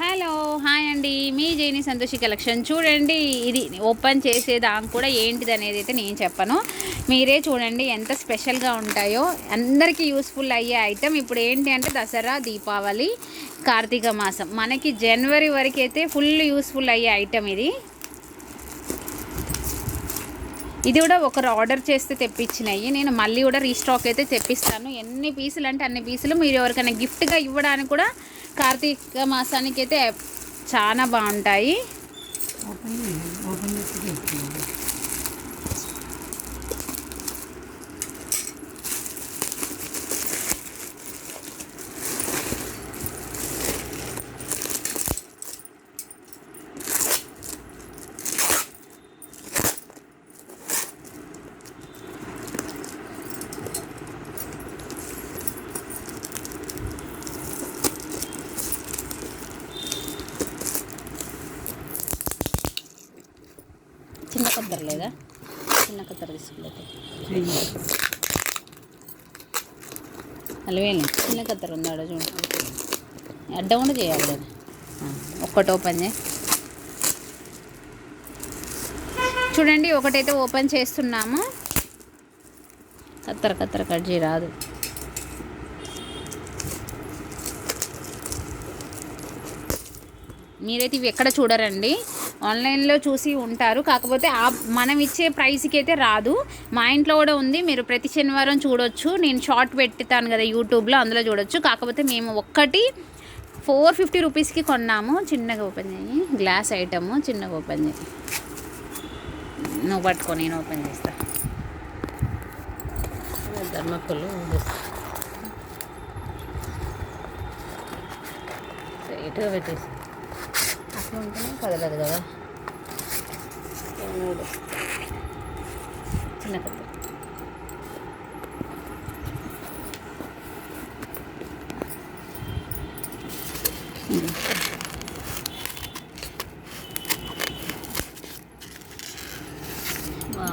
Hello hi అండి. మీ జైని Santoshi collection చూడండి. ఇది ఓపెన్ చేసేదాకా కూడా ఏంటిది అనేది అయితే నేను చెప్పను. మీరే చూడండి ఎంత స్పెషల్గా ఉంటాయో. అందరికీ యూస్ఫుల్ అయ్యే ఐటెం ఇప్పుడు ఏంటి అంటే దసరా దీపావళి కార్తీక మాసం. మనకి జనవరి వరకు అయితే ఫుల్ యూస్ఫుల్ అయ్యే ఐటెం ఇది. ఇది కూడా ఒకరు ఆర్డర్ చేస్తే తెప్పించినాయి నేను మళ్ళీ కూడా రీస్టాక్ అయితే తెప్పిస్తాను. ఎన్ని పీసులు అంటే అన్ని పీసులు మీరు ఎవరికైనా గిఫ్ట్గా ఇవ్వడానికి కూడా కార్తీక మాసానికి అయితే చాలా బాగుంటాయి ఓపెన్ చేయండి. ఓపెన్ చేసి చెప్తున్నాను చిన్న కొబ్బరి లేదా? చిన్న కొబ్బరి తీసుకుంటే చెయ్యి అలవేలి చిన్న కత్తెర ఉంది ఆడ చూడండి అడ్డ కూడా చేయాలి కదా. ఒక్కటి ఓపెన్ చేయి. చూడండి ఒకటైతే ఓపెన్ చేస్తున్నాము. కత్తెర కత్తెర కట్ చేయి రాదు. మీరైతే ఇవి ఎక్కడ చూడరండి? ఆన్లైన్లో చూసి ఉంటారు. కాకపోతే ఆ మనం ఇచ్చే ప్రైస్కి అయితే రాదు. మా ఇంట్లో కూడా ఉంది. మీరు ప్రతి శనివారం చూడొచ్చు. నేను షార్ట్ పెట్టుతాను కదా యూట్యూబ్లో అందులో చూడొచ్చు. కాకపోతే మేము ఒక్కటి ఫోర్ ఫిఫ్టీ రూపీస్కి కొన్నాము. చిన్నగా ఓపెన్ చేయి. గ్లాస్ ఐటమ్ చిన్నగా ఓపెన్ చేయి. నువ్వు పట్టుకో నేను ఓపెన్ చేస్తా. ధర్మకులు స్ట్రైట్గా పెట్టేసి. అట్లా ఉంటేనే కదలదు కదా మూడు చిన్న కత్తి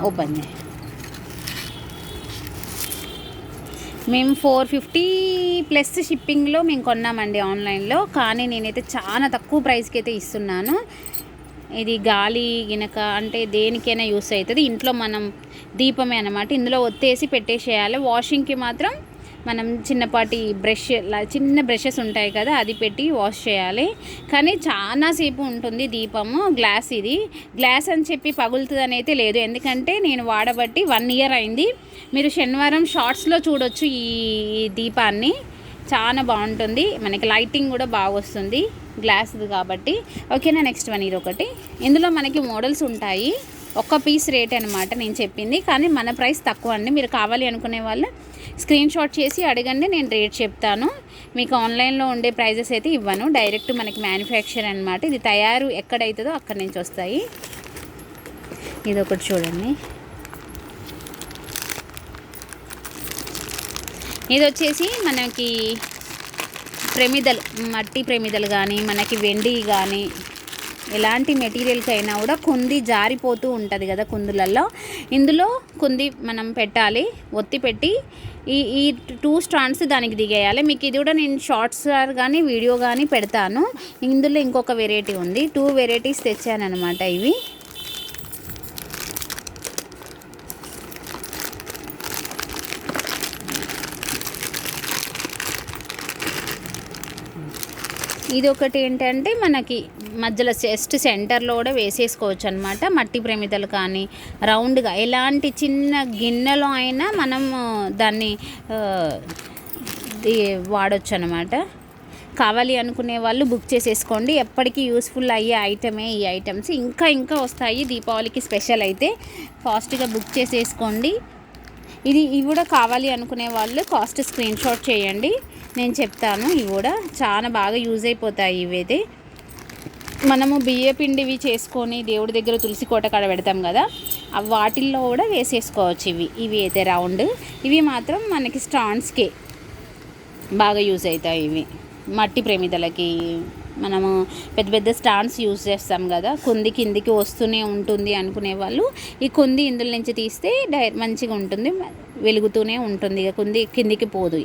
ఓపెన్ చేయి మేము ఫోర్ ఫిఫ్టీ ప్లస్ షిప్పింగ్లో మేము కొన్నామండి ఆన్లైన్లో. కానీ నేనైతే చాలా తక్కువ ప్రైస్కి అయితే ఇస్తున్నాను. ఇది గాలి గినక అంటే దేనికైనా యూస్ అవుతుంది. ఇంట్లో మనం దీపమే అనమాట ఇందులో ఒత్తేసి పెట్టేసేయాలి. వాషింగ్కి మాత్రం మనం చిన్నపాటి బ్రష్ చిన్న బ్రషెస్ ఉంటాయి కదా అది పెట్టి వాష్ చేయాలి. కానీ చాలాసేపు ఉంటుంది దీపము గ్లాస్ ఇది. గ్లాస్ అని చెప్పి పగులుతుంది అయితే లేదు. ఎందుకంటే నేను వాడబట్టి వన్ ఇయర్ అయింది. మీరు శనివారం షార్ట్స్లో చూడొచ్చు ఈ దీపాన్ని. చాలా బాగుంటుంది. మనకి లైటింగ్ కూడా బాగా వస్తుంది గ్లాస్ది కాబట్టి. ఓకేనా నెక్స్ట్ వన్ ఇది ఒకటి. ఇందులో మనకి మోడల్స్ ఉంటాయి. ఒక్క పీస్ రేట్ అనమాట నేను చెప్పింది. కానీ మన ప్రైస్ తక్కువ అండి. మీరు కావాలి అనుకునే వాళ్ళు స్క్రీన్ షాట్ చేసి అడగండి నేను రేట్ చెప్తాను. మీకు ఆన్లైన్లో ఉండే ప్రైజెస్ అయితే ఇవ్వను. డైరెక్ట్ మనకి మ్యానుఫ్యాక్చర్ అనమాట ఇది తయారు ఎక్కడైతుందో అక్కడి నుంచి వస్తాయి. ఇది ఒకటి చూడండి. ఇది వచ్చేసి మనకి ప్రమిదలు మట్టి ప్రమిదలు కానీ మనకి వెండి కానీ ఎలాంటి మెటీరియల్కి అయినా కూడా కుంది జారిపోతూ ఉంటుంది కదా కుందులలో. ఇందులో కుంది మనం పెట్టాలి ఒత్తి పెట్టి ఈ ఈ టూ స్టాండ్స్ దానికి దిగేయాలి. మీకు ఇది కూడా నేను షార్ట్స్ కానీ వీడియో కానీ పెడతాను. ఇందులో ఇంకొక వెరైటీ ఉంది. టూ వెరైటీస్ తెచ్చాను అనమాట ఇవి. ఇది ఒకటి ఏంటంటే మనకి మధ్యలో చెస్ట్ సెంటర్లో కూడా వేసేసుకోవచ్చు అనమాట మట్టి ప్రమిదలు కానీ రౌండ్గా ఎలాంటి చిన్న గిన్నెలో అయినా మనం దాన్ని వాడచ్చు అనమాట కావాలి అనుకునే వాళ్ళు బుక్ చేసేసుకోండి. ఎప్పటికీ యూస్ఫుల్ అయ్యే ఐటమే ఈ ఐటమ్స్. ఇంకా ఇంకా వస్తాయి దీపావళికి స్పెషల్ అయితే. ఫాస్ట్గా బుక్ చేసేసుకోండి. ఇది ఇవి కూడా కావాలి అనుకునే వాళ్ళు కాస్ట్ స్క్రీన్ షాట్ చేయండి. నేను చెప్తాను ఇవి కూడా చాలా బాగా యూజ్ అయిపోతాయి ఇవైతే. మనము బియ్య పిండివి చేసుకొని దేవుడి దగ్గర తులసి కోట కాడ పెడతాం కదా అవి వాటిల్లో కూడా వేసేసుకోవచ్చు ఇవి. ఇవి అయితే రౌండ్. ఇవి మాత్రం మనకి స్టాండ్స్కే బాగా యూజ్ అవుతాయి ఇవి. మట్టి ప్రమిదలకి మనము పెద్ద పెద్ద స్టాండ్స్ యూజ్ చేస్తాం కదా కొంది కిందికి వస్తూనే ఉంటుంది అనుకునే వాళ్ళు ఈ కుంది ఇందులో నుంచి తీస్తే డై మంచిగా ఉంటుంది వెలుగుతూనే ఉంటుంది ఇక కుంది కిందికి పోదు.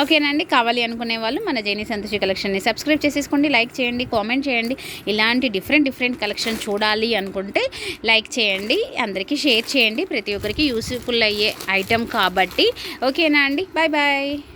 ఓకేనండి కావాలి అనుకునే వాళ్ళు మన జైని సంతోషి కలెక్షన్ని సబ్స్క్రైబ్ చేసేసుకోండి లైక్ చేయండి కామెంట్ చేయండి. ఇలాంటి డిఫరెంట్ డిఫరెంట్ కలెక్షన్ చూడాలి అనుకుంటే లైక్ చేయండి అందరికీ షేర్ చేయండి. ప్రతి ఒక్కరికి యూస్ఫుల్ అయ్యే ఐటెం కాబట్టి. ఓకేనా అండి? Bye bye.